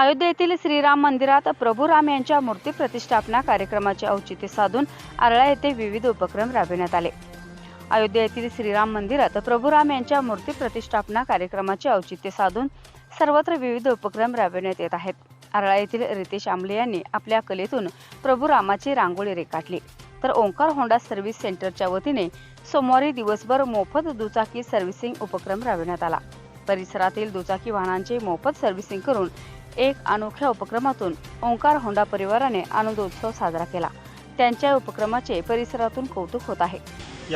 अयोध्येतील श्रीराम मंदिरात प्रभू राम यांच्या मूर्ती प्रतिष्ठापना कार्यक्रमाचे औचित्य साधून आरळा येथे विविध उपक्रम राबविण्यात आले. अयोध्या येथील श्रीराम मंदिरात प्रभू राम यांच्या मूर्ती प्रतिष्ठापना कार्यक्रमाचे औचित्य साधून सर्वत्र विविध उपक्रम राबविण्यात येत आहेत. आरळा येथील रितेश आंबले यांनी आपल्या कलेतून प्रभू रामाची रांगोळी रेखाटली. तर ओंकार होंडा सर्व्हिस सेंटरच्या वतीने सोमवारी दिवसभर मोफत दुचाकी सर्व्हिसिंग उपक्रम राबविण्यात आला. परिसरातील दुचाकी वाहनांचे मोफत सर्व्हिसिंग करून एक अनोख्या उपक्रमातून ओंकार होंडा परिवाराने आनंदोत्सव साजरा केला. त्यांच्या उपक्रमाचे परिसरातून कौतुक होत आहे.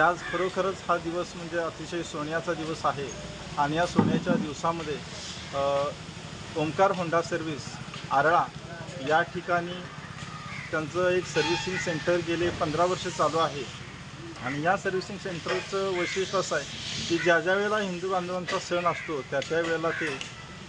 आज खरोखरच हा दिवस म्हणजे अतिशय सोन्याचा दिवस आहे आणि या सोन्याच्या दिवसामध्ये ओंकार होंडा सर्व्हिस आरळा या ठिकाणी त्यांचं एक सर्व्हिसिंग सेंटर गेले पंधरा वर्ष चालू आहे. आणि या सर्व्हिसिंग सेंटरचं वैशिष्ट्य असं आहे की ज्या ज्या वेळेला हिंदू बांधवांचा सण असतो त्या त्या वेळेला ते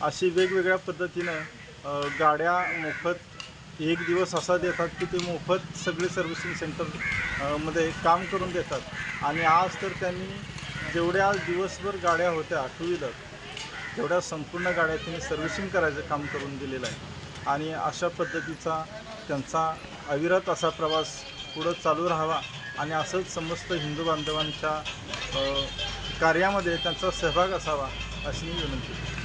अशी वेगवेगळ्या पद्धतीनं गाड्या मोफत एक दिवस असा देतात की ते मोफत सगळे सर्व्हिसिंग सेंटरमध्ये काम करून देतात. आणि आज तर त्यांनी जेवढ्या दिवसभर गाड्या होत्या टू व्हीलर तेवढ्या संपूर्ण गाड्या त्यांनी सर्व्हिसिंग करायचं काम करून दिलेलं आहे. आणि अशा पद्धतीचा त्यांचा अविरत असा प्रवास पुढं चालू राहावा आणि असंच समस्त हिंदू बांधवांच्या कार्यामध्ये त्यांचा सहभाग असावा अशी मी विनंती